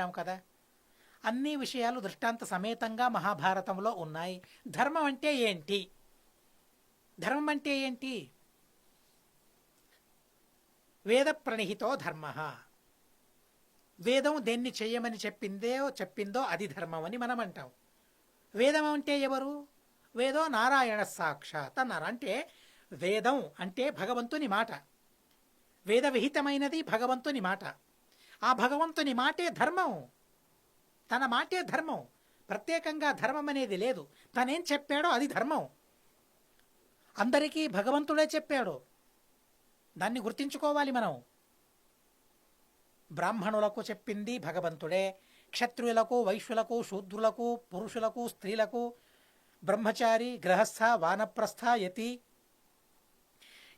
అంటాం కదా. అన్ని విషయాలు దృష్టాంత సమేతంగా మహాభారతంలో ఉన్నాయి. ధర్మం అంటే ఏంటి? ధర్మం అంటే ఏంటి? వేద ప్రణిహితో ధర్మ. వేదం దేన్ని చెయ్యమని చెప్పిందే చెప్పిందో అది ధర్మం అని మనం అంటాం. వేదం అంటే ఎవరు? వేదో నారాయణ సాక్షాత్ అన్నారు. అంటే వేదం అంటే భగవంతుని మాట. వేద విహితమైనది భగవంతుని మాట. ఆ భగవంతుని మాటే ధర్మం. తన మాటే ధర్మం. ప్రత్యేకంగా ధర్మం అనేది లేదు. తనేం చెప్పాడో అది ధర్మం. అందరికీ భగవంతుడే చెప్పాడు. దాన్ని గుర్తించుకోవాలి మనం. బ్రాహ్మణులకు చెప్పింది భగవంతుడే. క్షత్రియులకు వైశ్యులకు శూద్రులకు పురుషులకు స్త్రీలకు బ్రహ్మచారి గ్రహస్థ వానప్రస్థ యతి.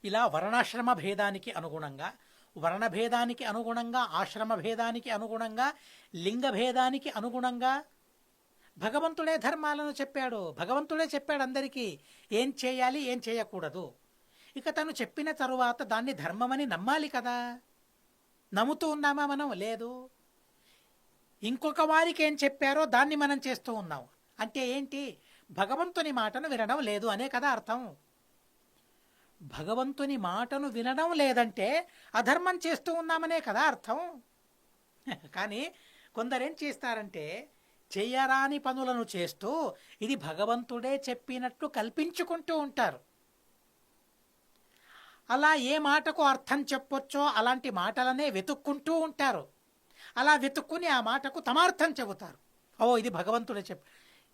ఇలా వర్ణాశ్రమ భేదానికి అనుగుణంగా వర్ణభేదానికి అనుగుణంగా ఆశ్రమ భేదానికి అనుగుణంగా లింగ భేదానికి అనుగుణంగా భగవంతుడే ధర్మాలను చెప్పాడు. భగవంతుడే చెప్పాడు అందరికీ ఏం చేయాలి ఏం చేయకూడదు. ఇక తను చెప్పిన తరువాత దాన్ని ధర్మమని నమ్మాలి కదా. నమ్ముతూ ఉన్నామా మనం? లేదు. ఇంకొక వారికి ఏం చెప్పారో దాన్ని మనం చేస్తూ ఉన్నాం. అంటే ఏంటి? భగవంతుని మాటను వినడం లేదు అనే కదా అర్థం. భగవంతుని మాటను వినడం లేదంటే అధర్మం చేస్తూ ఉన్నామనే కదా అర్థం? కానీ కొందరేం చేస్తారంటే చెయ్యరాని పనులను చేస్తూ ఇది భగవంతుడే చెప్పినట్టు కల్పించుకుంటూ ఉంటారు. అలా ఏ మాటకు అర్థం చెప్పొచ్చో అలాంటి మాటలనే వెతుక్కుంటూ ఉంటారు. అలా వెతుక్కుని ఆ మాటకు తమార్థం చెబుతారు. ఓ ఇది భగవంతుడే చెప్పు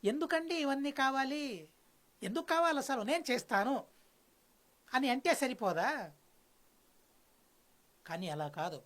ఎందుకండి ఇవన్నీ కావాలి? ఎందుకు కావాలి అసలు? నేను చేస్తాను. అని అంటే సరిపోదా? కానీ అలా కాదు.